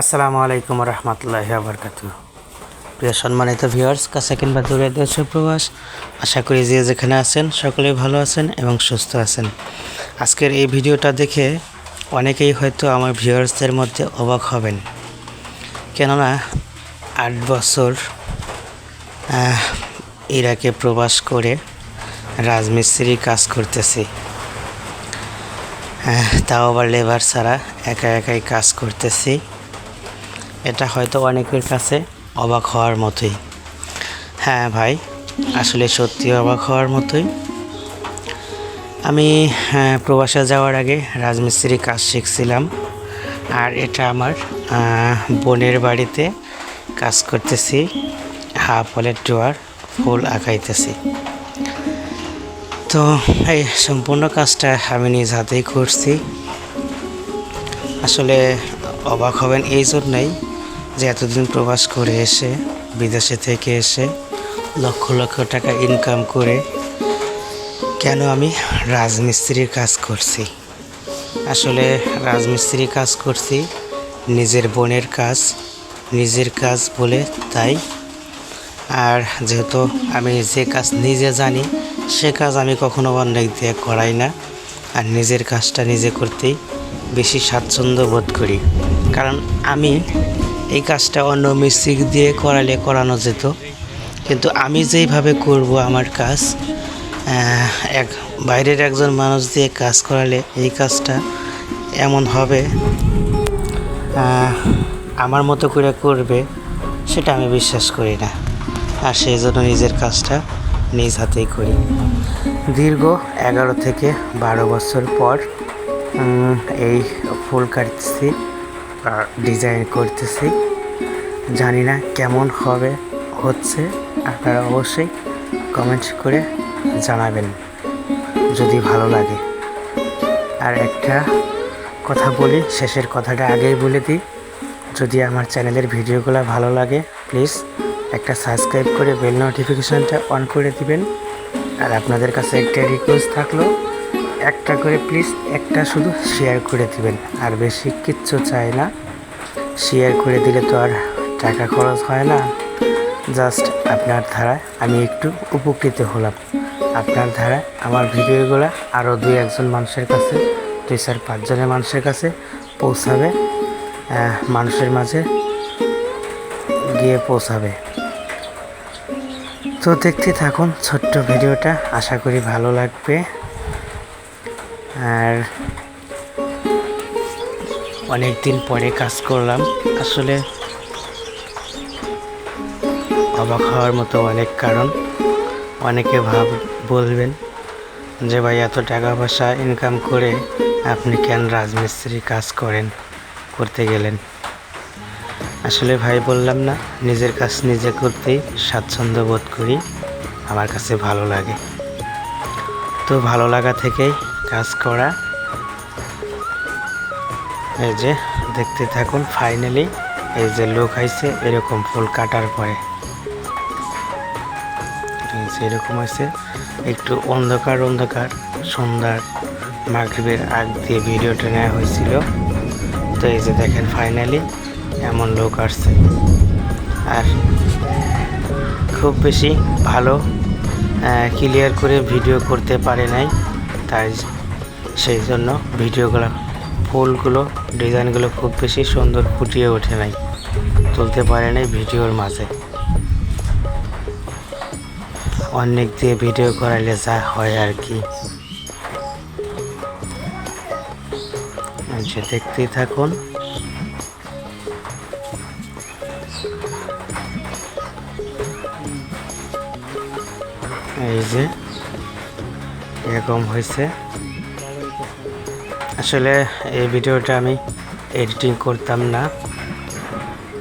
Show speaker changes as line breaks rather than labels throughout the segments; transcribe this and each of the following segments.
আসসালামু আলাইকুম রহমতুল্লাহ আবরকাত প্রিয় সম্মানিত ভিউয়ার্স, কাছে কিংবা দূরে দেশের প্রবাস, আশা করি যে যেখানে আছেন সকলেই ভালো আছেন এবং সুস্থ আছেন। আজকের এই ভিডিওটা দেখে অনেকেই হয়তো আমার ভিউয়ার্সদের মধ্যে অবাক হবেন। কেননা আট বছর ইরাকে প্রবাস করে রাজমিস্ত্রি কাজ করতেছি। তাও আবার লেবার ছাড়া একা একাই কাজ করতেছি। এটা হয়তো অনেকের কাছে অবাক হওয়ার মতোই। হ্যাঁ ভাই আসলে সত্যি অবাক হওয়ার মতোই। আমি হ্যাঁ, প্রবাসে যাওয়ার আগে রাজমিস্ত্রি কাজ শিখছিলাম। আর এটা আমার বোনের বাড়িতে কাজ করতেছি। হাফ হলের ডোয়ার ফুল আঁকাইতেছি। তো এই সম্পূর্ণ কাজটা আমি নিজ হাতেই করছি। আসলে অবাক হবেন এই জন্যই যে এতদিন প্রবাস করে এসে, বিদেশে থেকে এসে লক্ষ লক্ষ টাকা ইনকাম করে কেন আমি রাজমিস্ত্রির কাজ করছি? আসলে রাজমিস্ত্রি কাজ করছি নিজের বোনের কাজ, নিজের কাজ বলে তাই। আর যেহেতু আমি যে কাজ নিজে জানি, সে কাজ আমি কখনো অন্যেক দিয়ে করাই না। আর নিজের কাজটা নিজে করতেই বেশি স্বাচ্ছন্দ্য বোধ করি। কারণ আমি এই কাজটা অন্য মিস্ত্রি দিয়ে করালে করানো যেত। কিন্তু আমি যেইভাবে করব আমার কাজ এক বাইরের একজন মানুষ দিয়ে কাজ করালে এই কাজটা এমন হবে আমার মতো করে করবে, সেটা আমি বিশ্বাস করি না। আর সেই জন্য নিজের কাজটা নিজ হাতেই করি। দীর্ঘ এগারো থেকে বারো বছর পর এই ফুল কাটতেছি আর ডিজাইন করতেছি। জানি না কেমন হবে, হচ্ছে, আপনারা অবশ্যই কমেন্ট করে জানাবেন, যদি ভালো লাগে। আর একটা কথা বলি, শেষের কথাটা আগেই বলে দিই, যদি আমার চ্যানেলের ভিডিওগুলো ভালো লাগে প্লিজ একটা সাবস্ক্রাইব করে বেল নোটিফিকেশানটা অন করে দিবেন। আর আপনাদের কাছে একটা রিকোয়েস্ট থাকল একটা করে প্লিজ একটা শুধু শেয়ার করে দিবেন। আর বেশি কিচ্ছু চাই না। শেয়ার করে দিলে তো আর টাকা খরচ হয় না। জাস্ট আপনার ধারা আমি একটু উপকৃত হলাম। আপনার ধারা আমার ভিডিওগুলো আরও দুই একজন মানুষের কাছে, দুই চার পাঁচজনের মানুষের কাছে পৌঁছাবে মানুষের মাঝে গিয়ে পৌঁছাবে। তো দেখতে থাকুন ছোট্ট ভিডিওটা। আশা করি ভালো লাগবে। আর অনেক দিন পরে কাজ করলাম। আসলে অবাক হওয়ার মতো অনেক কারণ। অনেকে ভাব বলবেন যে ভাই, এত টাকা পয়সা ইনকাম করে আপনি কেন রাজমিস্ত্রি কাজ করেন, করতে গেলেন? আসলে ভাই, বললাম না, নিজের কাজ নিজে করতেই স্বাচ্ছন্দ্য বোধ করি, আমার কাছে ভালো লাগে। তো ভালো লাগা থেকেই কাজ করা। এই যে, দেখতে থাকুন ফাইনালি এই যে লোক আইছে, এরকম ফুল কাটার পরে। এরকম হয়েছে একটু অন্ধকার অন্ধকার, সন্ধ্যার মাগরিবের আগ দিয়ে ভিডিওটা নেওয়া হয়েছিল তো এই যে দেখেন ফাইনালি এমন লোক আসছে। আর খুব বেশি ভালো ক্লিয়ার করে ভিডিও করতে পারে নাই। তাই সেই জন্য ভিডিওগুলো, ফুলগুলো, ডিজাইনগুলো খুব বেশি সুন্দর ফুটিয়ে ওঠে নাই। তুলতে পারে নাই ভিডিওর মাঝে। অনেক দিয়ে ভিডিও করাইলে যা হয় আর কি। আচ্ছা দেখতেই থাকুন। এই যে, এরকম হয়েছে। আসলে এই ভিডিওটা আমি এডিটিং করতাম না।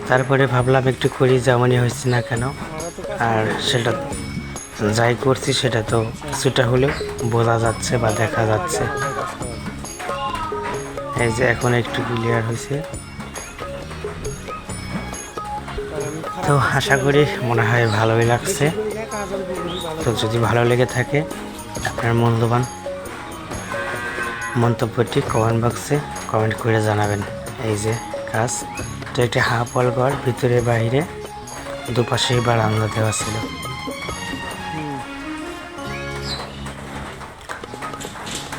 তারপরে ভাবলাম একটু করি যেমনই হয়েছে না কেন। আর সেটা যাই করছি সেটা তো কিছুটা হলেও বোঝা যাচ্ছে বা দেখা যাচ্ছে। এই যে এখন একটু ক্লিয়ার হয়েছে। তো আশা করি মনে হয় ভালোই লাগছে। তো যদি ভালো লেগে থাকে, আপনার মূল্যবান মন্তব্যটি কমেন্ট বক্সে কমেন্ট করে জানাবেন। এই যে কাজ এটা একটি হাফ ওয়াল ঘর, ভিতরে বাইরে দুপাশে বারান্দা দেওয়া ছিল।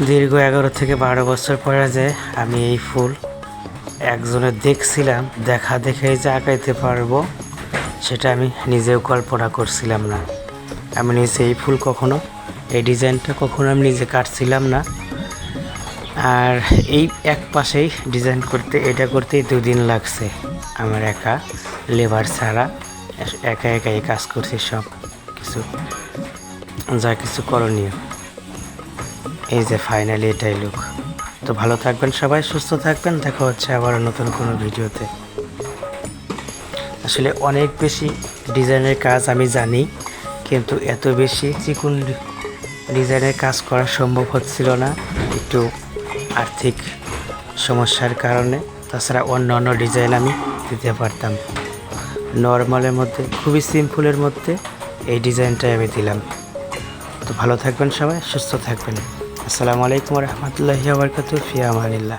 দীর্ঘ এগারো থেকে বারো বছর পরে যে আমি এই ফুল একজনের দেখছিলাম, দেখা দেখে যে আঁকাইতে পারব, সেটা আমি নিজেও কল্পনা করছিলাম না। আমি নিজে এই ফুল কখনো, এই ডিজাইনটা কখনো আমি নিজে কাটছিলাম না। আর এই এক পাশেই ডিজাইন করতে, এটা করতেই দুদিন লাগছে। আমার একা লেবার ছাড়া, একা একা এই কাজ করছি সব কিছু, যা কিছু করণীয়। এই যে ফাইনালি এটাই লুক তো ভালো থাকবেন সবাই, সুস্থ থাকবেন। দেখা হচ্ছে আবার নতুন কোনো ভিডিওতে। আসলে অনেক বেশি ডিজাইনের কাজ আমি জানি, কিন্তু এত বেশি চিকুন ডিজাইনের কাজ করা সম্ভব হচ্ছিল না। একটু আর্থিক সমস্যার কারণে, তাছাড়া অন্য অন্য ডিজাইন আমি দিতে পারতাম। নর্মালের মধ্যে, খুবই সিম্পলের মধ্যে এই ডিজাইনটাই আমি দিলাম। তো ভালো থাকবেন সবাই, সুস্থ থাকবেন। আসসালামু আলাইকুম রহমতুল্লাহ আবরকাত ফিয়া আমানিল্লাহ।